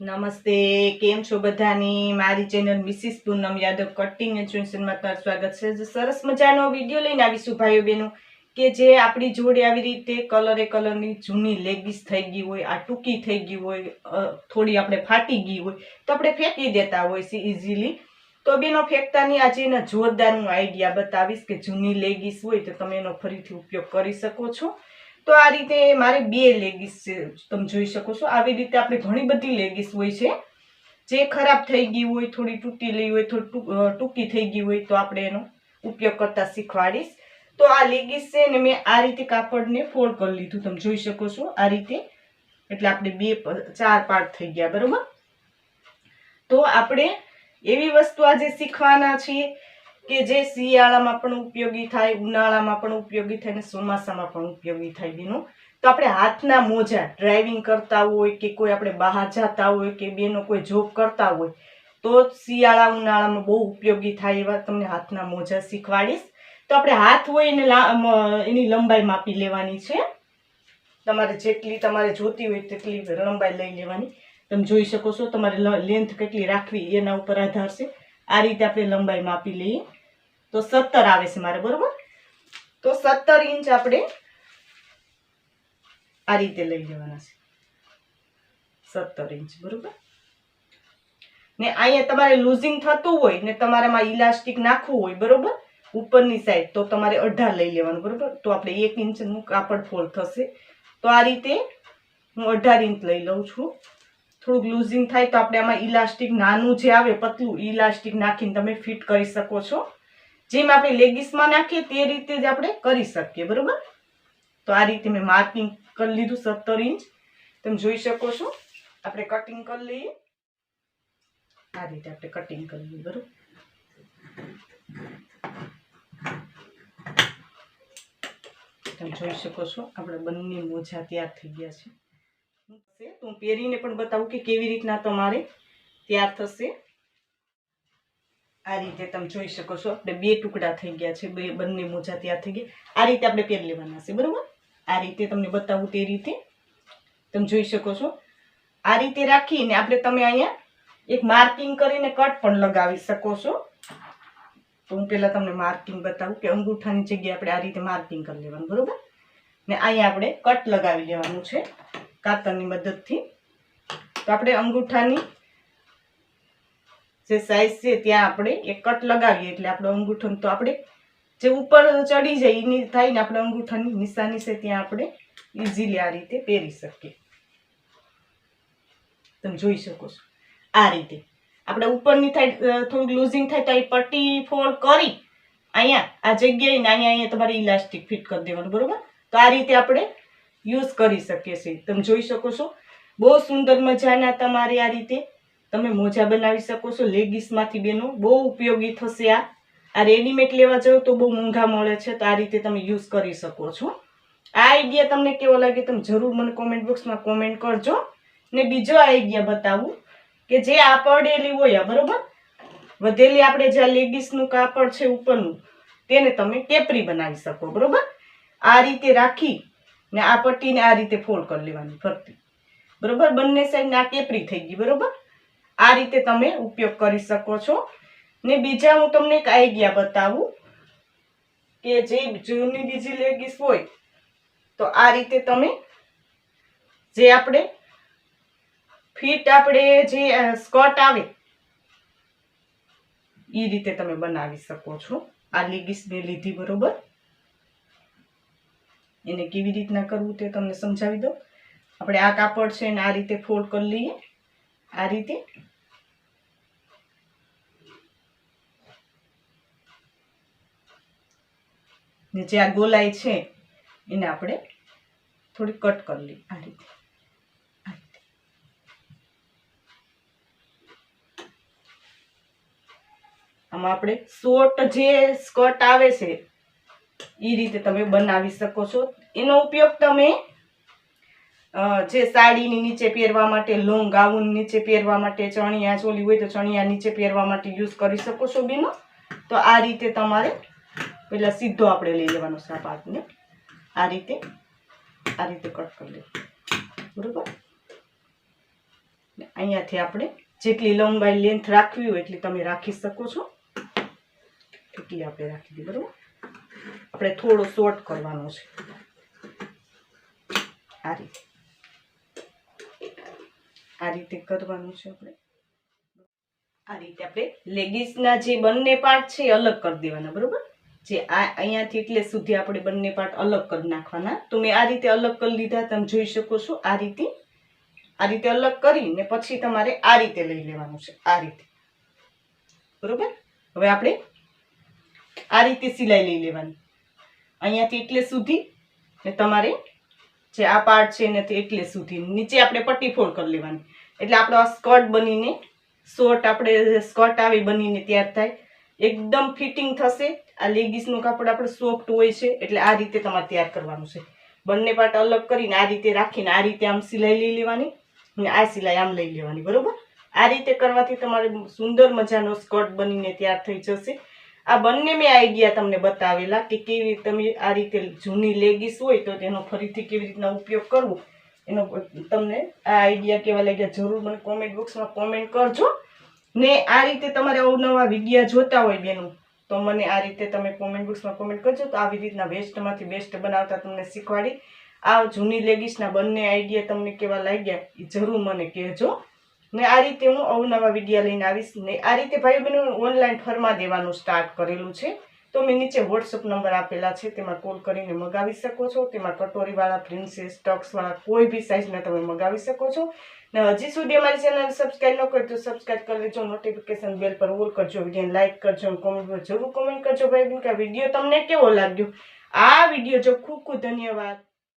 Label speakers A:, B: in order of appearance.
A: નમસ્તે, કેમ છો બધાની? મારી channel Mrs Poonam Yadav cutting and ચોઇસનમાં તમારું સ્વાગત છે. સરસ મજાનો વીડિયો લઈને આવીશું ભાઈઓ બહેનો, કે જે આપણી જોડે આવી રીતે કલરે કલરની જૂની લેગીસ થઈ ગઈ હોય, આ ટૂંકી થઈ ગઈ હોય થોડી આપણે ફાટી ગઈ હોય, તો આપણે ફેંકી દેતા હોય છે ઇઝીલી તો બેનો ફેંકતાની આજે એના જોરદાર હું આઈડિયા બતાવીશ કે જૂની લેગીસ હોય તો તમે એનો ફરીથી ઉપયોગ કરી શકો છો. તો આ રીતે મારે બે લેગીસ તમે જોઈ શકો છો. આવી રીતે આપણે ઘણી બધી લેગીસ હોય છે. જે ખરાબ થઈ ગઈ હોય, થોડી તૂટી ગઈ હોય, થોડી ટૂંકી થઈ ગઈ હોય તો આપણે એનો ઉપયોગ કરતાં શીખવાડીશ. તો આ લેગીસ છે ને મેં આ રીતે કાપડને ફોલ્ડ કરી લીધું, તમે જોઈ શકો છો. આ રીતે. એટલે આપણે બે ચાર પાર્ટ થઈ ગયા, બરાબર? તો આપણે એવી વસ્તુ આજે શીખવાના છીએ કે જે શિયાળામાં પણ ઉપયોગી થાય, ઉનાળામાં પણ ઉપયોગી થાય અને ચોમાસામાં પણ ઉપયોગી થાય બીનું. તો આપણે હાથના મોજા ડ્રાઇવિંગ કરતા હોય કે કોઈ આપણે બહાર જતા હોય કે બેનો કોઈ જોબ કરતા હોય, તો શિયાળા, ઉનાળામાં બહુ ઉપયોગી થાય એવા તમને હાથના મોજા શીખવાડીશ. તો આપણે હાથ હોય એને એની લંબાઈ માપી લેવાની છે. તમારે જેટલી તમારે જોતી હોય તેટલી લંબાઈ લઈ લેવાની. તમે જોઈ શકો છો તમારે લેન્થ કેટલી રાખવી એના ઉપર આધાર છે. આ રીતે આપણે લંબાઈ માપી લઈએ. તો સત્તર આવે છે મારે, બરોબર? તો સત્તર ઇંચ આપણે આ રીતે લઈ લેવાના છે. સત્તર ઇંચ, બરોબર? ને અહીંયા તમારે લૂઝિંગ થતું હોય ને તમારામાં ઇલાસ્ટિક નાખવું હોય, બરોબર? ઉપરની સાઈડ તો તમારે અઢાર લઈ લેવાનું, બરોબર? તો આપણે એક ઇંચનું કાપડ ફોલ્ડ થશે. તો આ રીતે હું અઢાર ઇંચ લઈ લઉં છું. થોડુંક લૂઝિંગ થાય તો આપણે આમાં ઇલાસ્ટિક નાનું જે આવે, પતલું ઇલાસ્ટિક નાખીને તમે ફિટ કરી શકો છો. જેમ આપણે લેગીસમાં નાખીએ તે રીતે જ આપણે કરી શકીએ, બરાબર? તો આ રીતે મેં માર્કિંગ કરી લીધું સત્તર ઇંચ. તમે જોઈ શકો છો. આપણે કટિંગ કરી લઈએ. આ રીતે આપણે કટિંગ કરી લઈએ, બરોબર? તમે જોઈ શકો છો. આપણે બંને મોજા તૈયાર થઈ ગયા છે. તો હું પહેરીને પણ બતાવું કે કેવી રીતના તમારે તૈયાર થશે. આ રીતે તમે જોઈ શકો છો, આપણે બે ટુકડા થઈ ગયા છે, બે બંને મોજા તૈયાર થઈ ગયા. આ રીતે આપણે પહેરી લેવાના છે, બરાબર? આ રીતે તમને બતાવું તે રીતે. તમે જોઈ શકો છો. આ રીતે રાખીને આપણે તમે અહીંયા એક માર્કિંગ કરીને કટ પણ લગાવી શકો છો. તો હું પહેલાં તમને માર્કિંગ બતાવું કે અંગૂઠાની જગ્યાએ આપણે આ રીતે માર્કિંગ કરી લેવાનું, બરાબર? ને અહીંયા આપણે કટ લગાવી લેવાનું છે. કાતરની મદદથી. તો આપણે અંગૂઠાની જે સાઈઝ છે ત્યાં આપણે એક કટ લગાવીએ એટલે આપણો અંગૂઠો તો આપણે જે ઉપર ચડી જાય એની થાય ને આપણે અંગૂઠાની નિશાની છે ત્યાં આપણે ઇઝીલી આ રીતે પહેરી શકીએ. તમે જોઈ શકો છો. આ રીતે. આપણે ઉપરની થાય થોડુંક લૂઝિંગ થાય તો એ પટ્ટી ફોલ્ડ કરી અહીંયા આ જગ્યાએ અહીંયા અહીંયા તમારે ઇલાસ્ટિક ફિટ કરી દેવાનું, બરોબર? તો આ રીતે આપણે યુઝ કરી શકીએ છીએ તમે જોઈ શકો છો? બહુ સુંદર મજાના તમારે આ રીતે તમે મોજા બનાવી શકો છો. લેગીસમાંથી બેનો બહુ ઉપયોગી થશે આ. આ રેડીમેડ લેવા જાઓ તો બહુ મોંઘા મળે છે. તો આ રીતે તમે યુઝ કરી શકો છો. આ આઈડિયા તમને કેવો લાગે તમે જરૂર મને કોમેન્ટ બોક્સમાં કોમેન્ટ કરજો. ને બીજો આઈડિયા બતાવું કે જે આ પડેલી હોય બરોબર? વધેલી આપણે જે લેગીસનું કાપડ છે ઉપરનું, તેને તમે કેપરી બનાવી શકો, બરોબર? આ રીતે રાખી ને આ પટ્ટીને આ રીતે ફોલ્ડ કરી લેવાની ફરતી. બરોબર? બંને સાઈડ આ કેપરી થઈ ગઈ, બરોબર? આ રીતે તમે ઉપયોગ કરી શકો છો. ને બીજા હું તમને એક આઈડિયા બતાવું કે જે જૂની બીજી લેગીસ હોય, તો આ રીતે તમે જે આપણે ફિટ આપણે જે સ્કર્ટ આવે એ રીતે તમે બનાવી શકો છો. આ લેગીસને લીધી, બરોબર? એને કેવી રીતના કરવું તે તમને સમજાવી દઉં. આપણે આ કાપડ છે એને આ રીતે ફોલ્ડ કરી લઈએ. આ રીતે. ને જે આ ગોલાઈ છે, એને આપણે થોડી કટ કરી લઈએ. આ રીતે. આમાં આપણે શોર્ટ જે સ્કર્ટ આવે છે એ રીતે તમે બનાવી શકો છો. એનો ઉપયોગ તમે જે સાડીની નીચે પહેરવા માટે, લોંગ ગાઉન નીચે પહેરવા માટે, ચણિયા ચોલી હોય તો ચણિયા નીચે પહેરવા માટે યુઝ કરી શકો છો બેનો. તો આ રીતે તમારે પહેલાં સીધો આપણે લઈ લેવાનો છે આ પાર્ટને આ રીતે આ રીતે કટ કરી લેવું બરોબર? અહીંયાથી આપણે જેટલી લંબાઈ લેન્થ રાખવી હોય એટલી તમે રાખી શકો છો. એટલી આપણે રાખી દઈએ બરોબર? આપણે થોડો શોર્ટ કરવાનો છે. આ રીતે. આ રીતે કરવાનું છે આપણે. આ રીતે આપણે લેગીસના જે બંને પાર્ટ છે અલગ કરી દેવાના, બરોબર? જે આ અહીંયાથી એટલે સુધી આપણે બંને પાર્ટ અલગ કરી નાખવાના. તો મેં આ રીતે અલગ કરી લીધા તમે જોઈ શકો છો આ રીતે. આ રીતે અલગ કરીને પછી તમારે આ રીતે લઈ લેવાનું છે, આ રીતે. બરોબર? હવે આપણે આ રીતે સિલાઈ લઈ લેવાની. અહીંયાથી એટલે સુધી ને તમારે જે આ પાર્ટ છે એનાથી એટલે સુધી. નીચે આપણે પટ્ટી ફોડ કરી લેવાની. એટલે આપણો આ સ્કર્ટ બનીને શોર્ટ આપણે સ્કર્ટ આવી બનીને તૈયાર થાય. એકદમ ફિટિંગ થશે. આ લેગીસનું કાપડ આપણે સોફ્ટ હોય છે, એટલે આ રીતે તમારે તૈયાર કરવાનું છે. બંને પાર્ટ અલગ કરીને આ રીતે રાખીને આ રીતે આમ સિલાઈ લઈ લેવાની અને આ સિલાઈ આમ લઈ લેવાની, બરોબર? આ રીતે કરવાથી તમારે સુંદર મજાનો સ્કર્ટ બનીને તૈયાર થઈ જશે. આ બંને મેં આઈડિયા તમને બતાવેલા કે કેવી રીતે તમે આ રીતે જૂની લેગીસ હોય તો તેનો ફરીથી કેવી રીતના ઉપયોગ કરવો, એનો તમને આ આઈડિયા કેવા લાગ્યા જરૂર મને કોમેન્ટ બોક્સમાં કોમેન્ટ કરજો. ને આ રીતે તમારે અવનવા વિડીયા જોતા હોય બેનું, તો મને આ રીતે તમે કોમેન્ટ બોક્સમાં કોમેન્ટ કરજો તો આવી રીતના વેસ્ટમાંથી બેસ્ટ બનાવતા તમને શીખવાડી આ જૂની લેગીસના બંને આઈડિયા તમને કેવા લાગ્યા એ જરૂર મને કહેજો. ને આ રીતે હું અવનવા વિડીયા લઈને આવીશ. ને આ રીતે ભાઈ બહેનો ઓનલાઈન ફરમા દેવાનું સ્ટાર્ટ કરેલું છે. તો મેં નીચે વોટ્સઅપ નંબર આપેલા છે. તેમાં કોલ કરીને મગાવી શકો છો. તેમાં કટોરીવાળા પ્રિન્સેસ ટક્સવાળા કોઈ બી સાઇઝના તમે મગાવી શકો છો. ને હજી સુધી અમારી ચેનલ સબસ્ક્રાઈબ ન કરી તો સબસ્ક્રાઈબ કરી લેજો. નોટિફિકેશન બેલ પર ઓલ કરજો. વિડીયોને લાઇક કરજો કોમેન્ટ જરૂર કોમેન્ટ કરજો ભાઈ બહેન કે વીડિયો તમને કેવો લાગ્યો? આ વીડિયો જો ખૂબ ખૂબ ધન્યવાદ.